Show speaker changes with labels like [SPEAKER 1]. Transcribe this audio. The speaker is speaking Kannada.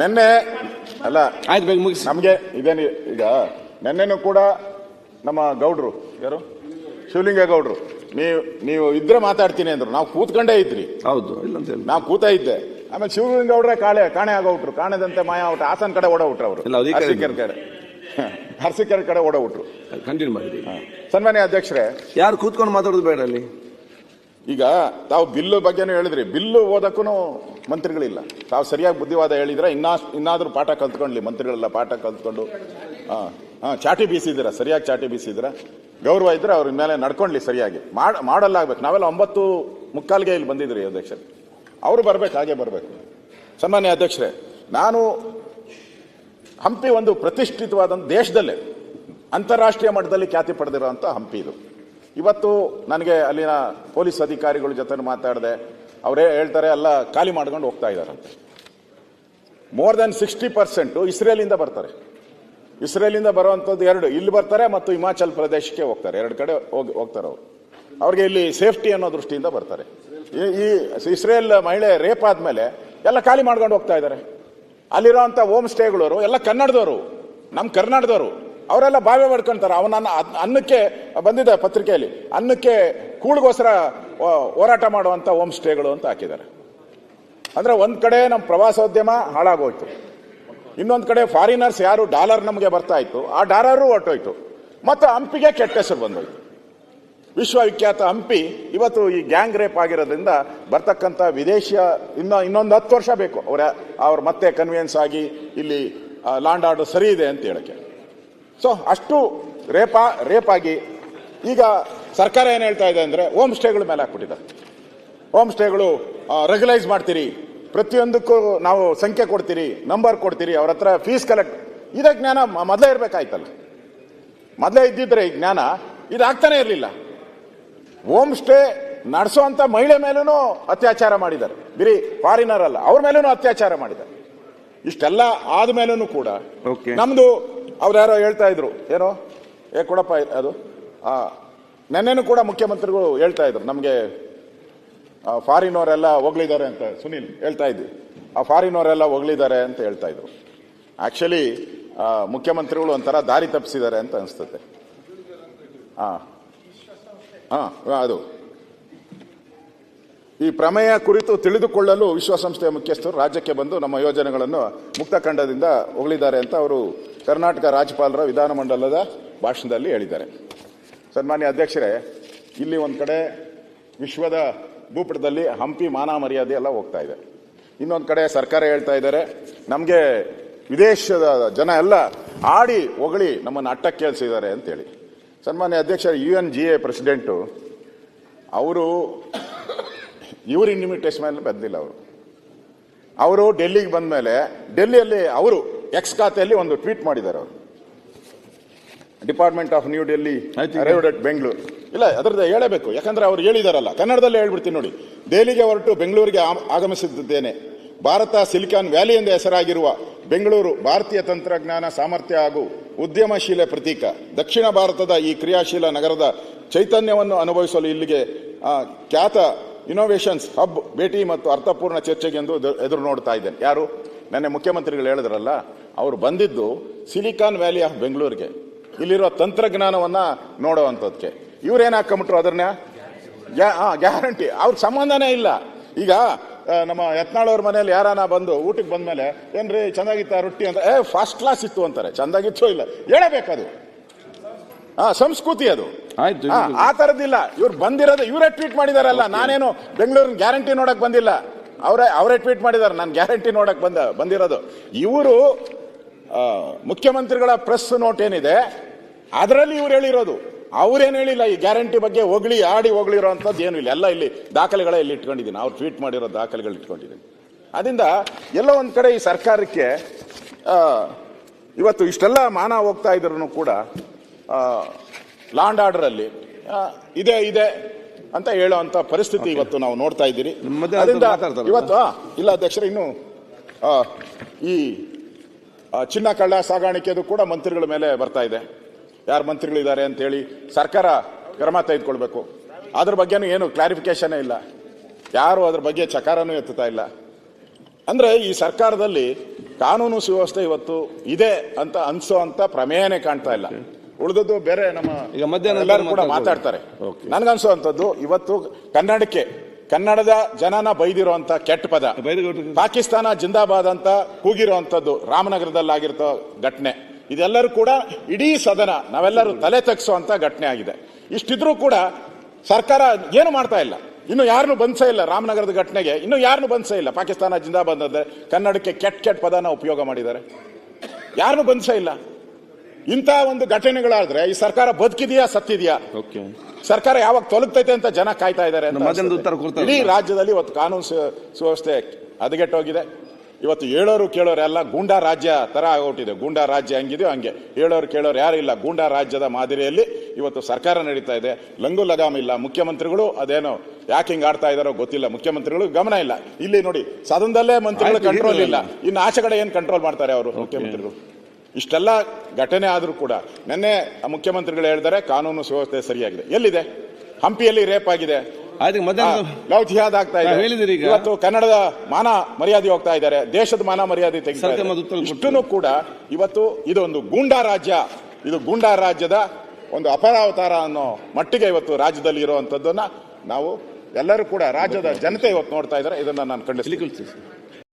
[SPEAKER 1] ನಿನ್ನೆ ಅಲ್ಲ
[SPEAKER 2] ಆಯ್ತು ಬೇಗ ಮುಗಿಸಿ.
[SPEAKER 1] ನಮಗೆ ಇದೇನು ಈಗ ನಿನ್ನೆನೂ ಕೂಡ ನಮ್ಮ ಗೌಡ್ರು ಯಾರು? ಶಿವಲಿಂಗ ಗೌಡ್ರು. ನೀವು ನೀವು ಇದ್ರೆ ಮಾತಾಡ್ತೀನಿ ಅಂದ್ರು. ನಾವು ಕೂತ್ಕೊಂಡೇ ಇದ್ರಿ.
[SPEAKER 2] ಹೌದು
[SPEAKER 1] ನಾವು ಕೂತ ಇದ್ದೆ. ಆಮೇಲೆ ಶಿವಲಿಂಗ ಗೌಡ್ರೆ ಕಾಳೆ ಕಾಣೆ ಆಗೋಬಿಟ್ರು ಕಾಣದಂತೆ ಮಾಯ ಔಟ್ ಹಾಸನ್ ಕಡೆ ಓಡೋಗ್ಬಿಟ್ರು ಅವರು.
[SPEAKER 2] ಇಲ್ಲ, ಕಡೆ
[SPEAKER 1] ಅರಸೀಕೆರೆ ಕಡೆ. ಅರಸೀಕೆರೆ ಕಡೆ ಓಡೋಗ್ಬಿಟ್ರು
[SPEAKER 2] ಕಂಟಿನ್ಯೂ ಮಾಡಿ
[SPEAKER 1] ಸನ್ಮಾನ್ಯ ಅಧ್ಯಕ್ಷರೇ.
[SPEAKER 2] ಯಾರು ಕೂತ್ಕೊಂಡು ಮಾತಾಡೋದು ಬೇಡ ಅಲ್ಲಿ?
[SPEAKER 1] ಈಗ ತಾವು ಬಿಲ್ಲು ಬಗ್ಗೆನೂ ಹೇಳಿದ್ರಿ. ಬಿಲ್ಲು ಓದಕ್ಕೂ ಮಂತ್ರಿಗಳಿಲ್ಲ. ತಾವು ಸರಿಯಾಗಿ ಬುದ್ಧಿವಾದ ಹೇಳಿದ್ರೆ ಇನ್ನಾ ಇನ್ನಾದ್ರೂ ಪಾಠ ಕಲ್ತ್ಕೊಂಡ್ಲಿ, ಮಂತ್ರಿಗಳೆಲ್ಲ ಪಾಠ ಕಲ್ತ್ಕೊಂಡು ಹಾ ಹಾ ಚಾಟಿ ಬೀಸಿದ್ರ ಸರಿಯಾಗಿ ಚಾಟಿ ಬೀಸಿದ್ರ ಗೌರವ ಇದ್ರೆ ಅವ್ರ ಮೇಲೆ ನಡ್ಕೊಂಡ್ಲಿ ಸರಿಯಾಗಿ. ಮಾಡ ಮಾಡಲ್ಲ ಆಗ್ಬೇಕು ನಾವೆಲ್ಲ ಒಂಬತ್ತು ಮುಕ್ಕಾಲ್ಗೆ ಇಲ್ಲಿ ಬಂದಿದ್ರಿ ಅಧ್ಯಕ್ಷರೇ. ಅವರು ಬರ್ಬೇಕು, ಹಾಗೆ ಬರಬೇಕು. ಸಾಮಾನ್ಯ ಅಧ್ಯಕ್ಷರೇ, ನಾನು ಹಂಪಿ ಒಂದು ಪ್ರತಿಷ್ಠಿತವಾದಂಥ ದೇಶದಲ್ಲೇ ಅಂತಾರಾಷ್ಟ್ರೀಯ ಮಟ್ಟದಲ್ಲಿ ಖ್ಯಾತಿ ಪಡೆದಿರುವಂಥ ಹಂಪಿ ಇದು. ಇವತ್ತು ನನಗೆ ಅಲ್ಲಿನ ಪೊಲೀಸ್ ಅಧಿಕಾರಿಗಳ ಜೊತೆ ಮಾತಾಡಿದೆ, ಅವರೇ ಹೇಳ್ತಾರೆ ಎಲ್ಲ ಖಾಲಿ ಮಾಡ್ಕೊಂಡು ಹೋಗ್ತಾ ಇದ್ದಾರಂತೆ ಮೋರ್ ದೆನ್ ಸಿಕ್ಸ್ಟಿ ಪರ್ಸೆಂಟು ಇಸ್ರೇಲಿಂದ ಬರ್ತಾರೆ. ಇಸ್ರೇಲಿಂದ ಬರುವಂಥದ್ದು ಎರಡು, ಇಲ್ಲಿ ಬರ್ತಾರೆ ಮತ್ತು ಹಿಮಾಚಲ್ ಪ್ರದೇಶಕ್ಕೆ ಹೋಗ್ತಾರೆ. ಎರಡು ಕಡೆ ಹೋಗಿ, ಹೋಗ್ತಾರೆ ಅವರು. ಅವ್ರಿಗೆ ಇಲ್ಲಿ ಸೇಫ್ಟಿ ಅನ್ನೋ ದೃಷ್ಟಿಯಿಂದ ಬರ್ತಾರೆ. ಈ- ಇಸ್ರೇಲ್ ಮಹಿಳೆ ರೇಪ್ ಆದ್ಮೇಲೆ ಎಲ್ಲ ಖಾಲಿ ಮಾಡ್ಕೊಂಡು ಹೋಗ್ತಾ ಇದ್ದಾರೆ ಅಲ್ಲಿರೋಂಥ ಹೋಮ್ ಸ್ಟೇಗಳವರು, ಎಲ್ಲ ಕನ್ನಡದವರು ನಮ್ಮ ಕರ್ನಾಟಕದವರು ಅವರೆಲ್ಲ ಬಾವೆ ಮಾಡ್ಕೊಂತಾರೆ. ಅವನ ಅನ್ನಕ್ಕೆ ಬಂದಿದೆ ಪತ್ರಿಕೆಯಲ್ಲಿ. ಅನ್ನಕ್ಕೆ ಕೂಳಿಗೋಸ್ಕರ ಹೋರಾಟ ಮಾಡುವಂಥ ಹೋಮ್ ಸ್ಟೇಗಳು ಅಂತ ಹಾಕಿದ್ದಾರೆ. ಅಂದ್ರೆ ಒಂದು ಕಡೆ ನಮ್ಮ ಪ್ರವಾಸೋದ್ಯಮ ಹಾಳಾಗೋಯ್ತು. ಇನ್ನೊಂದು ಕಡೆ ಫಾರಿನರ್ಸ್ ಯಾರು ಡಾಲರ್ ನಮಗೆ ಬರ್ತಾ ಇತ್ತು, ಆ ಡಾಲರು ಹೊರಟೋಯ್ತು. ಮತ್ತು ಹಂಪಿಗೆ ಕೆಟ್ಟ ಹೆಸರು ಬಂದೋಯ್ತು. ವಿಶ್ವವಿಖ್ಯಾತ ಹಂಪಿ ಇವತ್ತು ಈ ಗ್ಯಾಂಗ್ ರೇಪ್ ಆಗಿರೋದ್ರಿಂದ ಬರ್ತಕ್ಕಂಥ ವಿದೇಶಿಯ ಇನ್ನ, ಇನ್ನೊಂದು ಹತ್ತು ವರ್ಷ ಬೇಕು. ಅವರ, ಅವ್ರ ಮತ್ತೆ ಕನ್ವಿಯನ್ಸ್ ಆಗಿ ಇಲ್ಲಿ ಲಾಂಡ್ ಆರ್ಡರ್ ಸರಿ ಇದೆ ಅಂತ ಹೇಳಕ್ಕೆ. ಸೊ ಅಷ್ಟು ರೇಪ ರೇಪ್ ಆಗಿ ಈಗ ಸರ್ಕಾರ ಏನು ಹೇಳ್ತಾ ಇದೆ ಅಂದರೆ ಹೋಮ್ ಸ್ಟೇಗಳ ಮೇಲೆ ಹಾಕ್ಬಿಟ್ಟಿದ್ದಾರೆ ಹೋಮ್ ಸ್ಟೇಗಳು ರೆಗ್ಯುಲೈಸ್ ಮಾಡ್ತೀರಿ. ಪ್ರತಿಯೊಂದಕ್ಕೂ ನಾವು ಸಂಖ್ಯೆ ಕೊಡ್ತೀರಿ ನಂಬರ್ ಕೊಡ್ತೀರಿ ಅವ್ರ ಹತ್ರ ಫೀಸ್ ಕಲೆಕ್ಟ್ ಇದೇ ಜ್ಞಾನ ಮೊದಲೇ ಇರಬೇಕಾಯ್ತಲ್ಲ. ಮೊದಲೇ ಇದ್ದಿದ್ರೆ ಈ ಜ್ಞಾನ ಇದಾಗ್ತಾನೆ ಇರಲಿಲ್ಲ. ಹೋಮ್ ಸ್ಟೇ ನಡೆಸುವಂಥ ಮಹಿಳೆ ಮೇಲೂ ಅತ್ಯಾಚಾರ ಮಾಡಿದ್ದಾರೆ. ಬಿರಿ ಫಾರಿನರ್ ಅಲ್ಲ ಅವ್ರ ಮೇಲೂ ಅತ್ಯಾಚಾರ ಮಾಡಿದ್ದಾರೆ. ಇಷ್ಟೆಲ್ಲ ಆದ ಮೇಲೂ ಕೂಡ
[SPEAKER 2] Okay.
[SPEAKER 1] ಅವ್ರು ಯಾರೋ ಹೇಳ್ತಾ ಇದ್ರು. ಏನೋ? ಏ, ಕೊಡಪ್ಪ, ಅದು. ನೆನ್ನೆನೂ ಕೂಡ ಮುಖ್ಯಮಂತ್ರಿಗಳು ಹೇಳ್ತಾ ಇದ್ರು. ನಮಗೆ ಫಾರಿನ್ ಅವರೆಲ್ಲ ಹೋಗ್ಲಿದ್ದಾರೆ ಅಂತ ಸುನೀಲ್ ಹೇಳ್ತಾ ಇದ್ವಿ ಆ ಫಾರಿನ್ ಅವರೆಲ್ಲ ಹೋಗ್ಲಿದ್ದಾರೆ ಅಂತ ಹೇಳ್ತಾ ಇದ್ರು. ಆಕ್ಚುಲಿ ಮುಖ್ಯಮಂತ್ರಿಗಳು ಒಂಥರ ದಾರಿ ತಪ್ಪಿಸಿದ್ದಾರೆ ಅಂತ ಅನಿಸ್ತದೆ ಹಾಂ ಹಾಂ ಅದು. ಈ ಪ್ರಮೇಯ ಕುರಿತು ತಿಳಿದುಕೊಳ್ಳಲು ವಿಶ್ವಸಂಸ್ಥೆಯ ಮುಖ್ಯಸ್ಥರು ರಾಜ್ಯಕ್ಕೆ ಬಂದು ನಮ್ಮ ಯೋಜನೆಗಳನ್ನು ಮುಕ್ತಖಂಡದಿಂದ ಹೊಗಳಿದ್ದಾರೆ ಅಂತ ಅವರು ಕರ್ನಾಟಕ ರಾಜ್ಯಪಾಲರ ವಿಧಾನಮಂಡಲದ ಭಾಷಣದಲ್ಲಿ ಹೇಳಿದ್ದಾರೆ. ಸನ್ಮಾನ್ಯ ಅಧ್ಯಕ್ಷರೇ, ಇಲ್ಲಿ ಒಂದು ಕಡೆ ವಿಶ್ವದ ಭೂಪಟದಲ್ಲಿ ಹಂಪಿ ಮಾನ ಮರ್ಯಾದೆ ಎಲ್ಲ ಹೋಗ್ತಾ ಇದೆ. ಇನ್ನೊಂದು ಕಡೆ ಸರ್ಕಾರ ಹೇಳ್ತಾ ಇದ್ದಾರೆ, ನಮಗೆ ವಿದೇಶದ ಜನ ಎಲ್ಲ ಆಡಿ ಹೊಗಳಿ ನಮ್ಮನ್ನು ಅಟ್ಟಕ್ಕೆ ಕೇಳಿಸಿದ್ದಾರೆ ಅಂತೇಳಿ. ಸನ್ಮಾನ್ಯ ಅಧ್ಯಕ್ಷ U N G A president, ಅವರು ಇವ್ರ ಇನ್ವಿಟೇಷನ್ ಮೇಲೆ ಬಂದಿಲ್ಲ ಅವರು. ಅವರು ಡೆಲ್ಲಿಗೆ ಬಂದ ಮೇಲೆ ಡೆಲ್ಲಿಯಲ್ಲಿ ಅವರು ಎಕ್ಸ್ ಖಾತೆಯಲ್ಲಿ ಒಂದು ಟ್ವೀಟ್ ಮಾಡಿದ್ದಾರೆ ಅವರು. Department of new Delhi. Arrived at Bengaluru ಇಲ್ಲ ಅದರದ್ದು ಹೇಳಬೇಕು. ಯಾಕಂದ್ರೆ ಅವ್ರು ಹೇಳಿದಾರಲ್ಲ ಕನ್ನಡದಲ್ಲೇ ಹೇಳ್ಬಿಡ್ತೀನಿ ನೋಡಿ. ದೆಹಲಿಗೆ ಹೊರಟು ಬೆಂಗಳೂರಿಗೆ ಆಗಮಿಸಿದ್ದೇನೆ. ಭಾರತ ಸಿಲಿಕಾನ್ ವ್ಯಾಲಿ ಎಂದು ಹೆಸರಾಗಿರುವ ಬೆಂಗಳೂರು ಭಾರತೀಯ ತಂತ್ರಜ್ಞಾನ ಸಾಮರ್ಥ್ಯ ಹಾಗೂ ಉದ್ಯಮಶೀಲ ಪ್ರತೀಕ ದಕ್ಷಿಣ ಭಾರತದ ಈ ಕ್ರಿಯಾಶೀಲ ನಗರದ ಚೈತನ್ಯವನ್ನು ಅನುಭವಿಸಲು ಇಲ್ಲಿಗೆ ಖ್ಯಾತ ಇನೋವೇಷನ್ಸ್ ಹಬ್ ಭೇಟಿ ಮತ್ತು ಅರ್ಥಪೂರ್ಣ ಚರ್ಚೆಗೆಂದು ಎದು- ಎದುರು ನೋಡ್ತಾ ಇದ್ದೇನೆ. ಯಾರು? ನೆನ್ನೆ ಮುಖ್ಯಮಂತ್ರಿಗಳು ಹೇಳಿದ್ರಲ್ಲ ಅವರು ಬಂದಿದ್ದು ಸಿಲಿಕಾನ್ ವ್ಯಾಲಿ ಆಫ್ ಬೆಂಗಳೂರಿಗೆ ಇಲ್ಲಿರೋ ತಂತ್ರಜ್ಞಾನವನ್ನ ನೋಡುವಂಥದ್ದಕ್ಕೆ ಇವ್ರೇನು ಹಾಕೊಂಬಿಟ್ರು ಅದನ್ನ? ಗ್ಯಾರಂಟಿ. ಅವ್ರ ಸಂಬಂಧನೇ ಇಲ್ಲ. ಈಗ ನಮ್ಮ ಯತ್ನಾಳವ್ರ ಮನೇಲಿ ಯಾರಾನ ಬಂದು ಊಟಕ್ಕೆ ಬಂದ್ಮೇಲೆ ಏನ್ರಿ ಚೆನ್ನಾಗಿತ್ತ ರೊಟ್ಟಿ ಅಂತ? ಏ ಫಸ್ಟ್ ಕ್ಲಾಸ್ ಇತ್ತು ಅಂತಾರೆ. ಚಂದಾಗಿತ್ತು ಇಲ್ಲ. ಹೇಳಬೇಕದು. ಹಾ ಸಂಸ್ಕೃತಿ ಅದು.
[SPEAKER 2] ಆಯ್ತು,
[SPEAKER 1] ಆ ತರದಿಲ್ಲ ಇವ್ರು ಬಂದಿರೋದು ಇವರೇ ಟ್ವೀಟ್ ಮಾಡಿದಾರಲ್ಲ. ನಾನೇನು ಬೆಂಗಳೂರಿನ ಗ್ಯಾರಂಟಿ ನೋಡಕ್ ಬಂದಿಲ್ಲ. ಅವರೇ ಅವರೇ ಟ್ವೀಟ್ ಮಾಡಿದ್ದಾರೆ ನಾನು ಗ್ಯಾರಂಟಿ ನೋಡಕ್ ಬಂದ ಬಂದಿರೋದು. ಇವರು ಮುಖ್ಯಮಂತ್ರಿಗಳ ಪ್ರೆಸ್ ನೋಟ್ ಏನಿದೆ ಅದರಲ್ಲಿ ಇವ್ರು ಹೇಳಿರೋದು. ಅವ್ರೇನು ಹೇಳಿಲ್ಲ ಈ ಗ್ಯಾರಂಟಿ ಬಗ್ಗೆ ಹೊಗಳಿ ಆಡಿ ಹೊಗಳಿರೋ ಅಂಥದ್ದು ಏನು ಇಲ್ಲ. ಎಲ್ಲ ಇಲ್ಲಿ ದಾಖಲೆಗಳೇ ಇಲ್ಲಿ ಇಟ್ಕೊಂಡಿದ್ದೀನಿ. ಅವ್ರು ಟ್ವೀಟ್ ಮಾಡಿರೋ ದಾಖಲೆಗಳು ಇಟ್ಕೊಂಡಿದ್ದೀನಿ. ಅದರಿಂದ ಎಲ್ಲೋ ಒಂದು ಕಡೆ ಈ ಸರ್ಕಾರಕ್ಕೆ ಇವತ್ತು ಇಷ್ಟೆಲ್ಲ ಮಾನ ಹೋಗ್ತಾ ಇದ್ರು ಕೂಡ ಲಾಂಡ್ ಆರ್ಡರಲ್ಲಿ ಇದೆ ಇದೆ ಅಂತ ಹೇಳುವಂತ ಪರಿಸ್ಥಿತಿ ಇವತ್ತು ನಾವು ನೋಡ್ತಾ ಇದ್ದೀರಿ? ಇವತ್ತು ಇಲ್ಲ ಅಧ್ಯಕ್ಷರೇ ಇನ್ನು ಈ ಚಿನ್ನ ಕಳ್ಳ ಸಾಗಾಣಿಕೆದು ಕೂಡ ಮಂತ್ರಿಗಳ ಮೇಲೆ ಬರ್ತಾ ಇದೆ. ಯಾರು ಮಂತ್ರಿಗಳಿದ್ದಾರೆ ಅಂತ ಹೇಳಿ ಸರ್ಕಾರ ಕ್ರಮ ತೆಗೆದುಕೊಳ್ಬೇಕು. ಅದ್ರ ಬಗ್ಗೆನೂ ಏನು ಕ್ಲಾರಿಫಿಕೇಶನ್ ಇಲ್ಲ. ಯಾರು ಅದ್ರ ಬಗ್ಗೆ ಚಕಾರನೂ ಎತ್ತುತ್ತಾ ಇಲ್ಲ. ಅಂದ್ರೆ ಈ ಸರ್ಕಾರದಲ್ಲಿ ಕಾನೂನು ಸುವ್ಯವಸ್ಥೆ ಇವತ್ತು ಇದೆ ಅಂತ ಅನ್ಸೋ ಅಂತ ಪ್ರಮೇಯನೇ ಕಾಣ್ತಾ ಇಲ್ಲ. ಉಳಿದದ್ದು ಬೇರೆ ನಮ್ಮ
[SPEAKER 2] ಈಗ ಮಧ್ಯಾಹ್ನ
[SPEAKER 1] ಎಲ್ಲರೂ ಕೂಡ
[SPEAKER 2] ಮಾತಾಡ್ಬೋದು.
[SPEAKER 1] ಮಾತಾಡ್ತಾರೆ.
[SPEAKER 2] ನನಗನ್ಸೋ
[SPEAKER 1] ಅಂಥದ್ದು ಇವತ್ತು ಕನ್ನಡಕ್ಕೆ ಕನ್ನಡದ ಜನನ ಬೈದಿರುವಂತ ಕೆಟ್ಟ ಪದ. ಪಾಕಿಸ್ತಾನ ಜಿಂದಾಬಾದ್ ಅಂತ ಕೂಗಿರುವಂತದ್ದು ರಾಮನಗರದಲ್ಲಿ ಆಗಿರೋ ಘಟನೆ. ಇದೆಲ್ಲರೂ ಕೂಡ ಇಡೀ ಸದನ ನಾವೆಲ್ಲರೂ ತಲೆ ತಗ್ಸುವಂತ ಘಟನೆ ಆಗಿದೆ. ಇಷ್ಟಿದ್ರೂ ಕೂಡ ಸರ್ಕಾರ ಏನು ಮಾಡ್ತಾ ಇಲ್ಲ? ಇನ್ನು ಯಾರನ್ನು ಬಂದ್ಸೇ ಇಲ್ಲ ರಾಮನಗರದ ಘಟನೆಗೆ. ಇನ್ನು ಯಾರನ್ನು ಬಂದ್ಸೇ ಇಲ್ಲ ಪಾಕಿಸ್ತಾನ ಜಿಂದಾಬಾದ್ ಅಂದ್ರೆ ಕನ್ನಡಕ್ಕೆ ಕೆಟ್ಟ ಕೆಟ್ಟ ಪದನ ಉಪಯೋಗ ಮಾಡಿದ್ದಾರೆ. ಯಾರನ್ನು ಬಂಧಿಸೇ ಇಲ್ಲ. ಇಂಥ ಒಂದು ಘಟನೆಗಳಾದ್ರೆ ಈ ಸರ್ಕಾರ ಬದುಕಿದೆಯಾ ಸತ್ತಿದೆಯಾ?
[SPEAKER 2] ಓಕೆ.
[SPEAKER 1] ಸರ್ಕಾರ ಯಾವಾಗ ತೊಲಗ್ತೈತೆ ಅಂತ ಜನ ಕಾಯ್ತಾ ಇದ್ದಾರೆ. ಇಡೀ ರಾಜ್ಯದಲ್ಲಿ ಇವತ್ತು ಕಾನೂನು ಸುವ್ಯವಸ್ಥೆ ಹದಗೆಟ್ಟೋಗಿದೆ ಇವತ್ತು ಹೇಳೋರು ಕೇಳೋರು ಎಲ್ಲ ಗೂಂಡಾ ರಾಜ್ಯ ತರ ಆಗೋಟಿದೆ ಗೂಂಡಾ ರಾಜ್ಯ ಹಂಗಿದೆಯೋ ಹಂಗೆ. ಹೇಳೋರು ಕೇಳೋರು ಯಾರು ಇಲ್ಲ. ಗೂಂಡಾ ರಾಜ್ಯದ ಮಾದರಿಯಲ್ಲಿ ಇವತ್ತು ಸರ್ಕಾರ ನಡೀತಾ ಇದೆ. ಲಂಗು ಲಗಾಮ್ ಇಲ್ಲ. ಮುಖ್ಯಮಂತ್ರಿಗಳು ಅದೇನೋ ಯಾಕೆ ಹಿಂಗ್ ಆಡ್ತಾ ಇದಾರೋ ಗೊತ್ತಿಲ್ಲ. ಮುಖ್ಯಮಂತ್ರಿಗಳು ಗಮನ ಇಲ್ಲ. ಇಲ್ಲಿ ನೋಡಿ ಸದನದಲ್ಲೇ ಮಂತ್ರಿಗಳು ಕಂಟ್ರೋಲ್ ಇಲ್ಲ. ಇನ್ನು ಆಚೆ ಕಡೆ ಏನ್ ಕಂಟ್ರೋಲ್ ಮಾಡ್ತಾರೆ ಅವರು ಮುಖ್ಯಮಂತ್ರಿಗಳು? ಇಷ್ಟೆಲ್ಲ ಘಟನೆ ಆದರೂ ಕೂಡ ನಿನ್ನೆ ಮುಖ್ಯಮಂತ್ರಿಗಳು ಹೇಳಿದ್ದಾರೆ ಕಾನೂನು ಸುವ್ಯವಸ್ಥೆ ಸರಿಯಾಗಿದೆ. ಎಲ್ಲಿದೆ? ಹಂಪಿಯಲ್ಲಿ ರೇಪ್ ಆಗಿದೆ. ಲವ್ ಜಿಹಾದ್ ಆಗ್ತಾ ಇದೆ.
[SPEAKER 2] ಹೇಳಿದಿರಿ.
[SPEAKER 1] ಇವತ್ತು ಕನ್ನಡದ ಮಾನ ಮರ್ಯಾದೆ ಹೋಗ್ತಾ ಇದ್ದಾರೆ. ದೇಶದ ಮಾನ ಮರ್ಯಾದೆ. ಇಷ್ಟನ್ನು ಕೂಡ ಇವತ್ತು ಇದೊಂದು ಗೂಂಡಾ ರಾಜ್ಯ. ಇದು ಗೂಂಡಾ ರಾಜ್ಯದ ಒಂದು ಅಪರಾವತಾರ ಅನ್ನೋ ಮಟ್ಟಿಗೆ ಇವತ್ತು ರಾಜ್ಯದಲ್ಲಿ ಇರುವಂತದ್ದನ್ನ ನಾವು ಎಲ್ಲರೂ ಕೂಡ ರಾಜ್ಯದ ಜನತೆ ಇವತ್ತು ನೋಡ್ತಾ ಇದ್ದಾರೆ. ಇದನ್ನ ನಾನು ಖಂಡಿಸ್ತೀನಿ.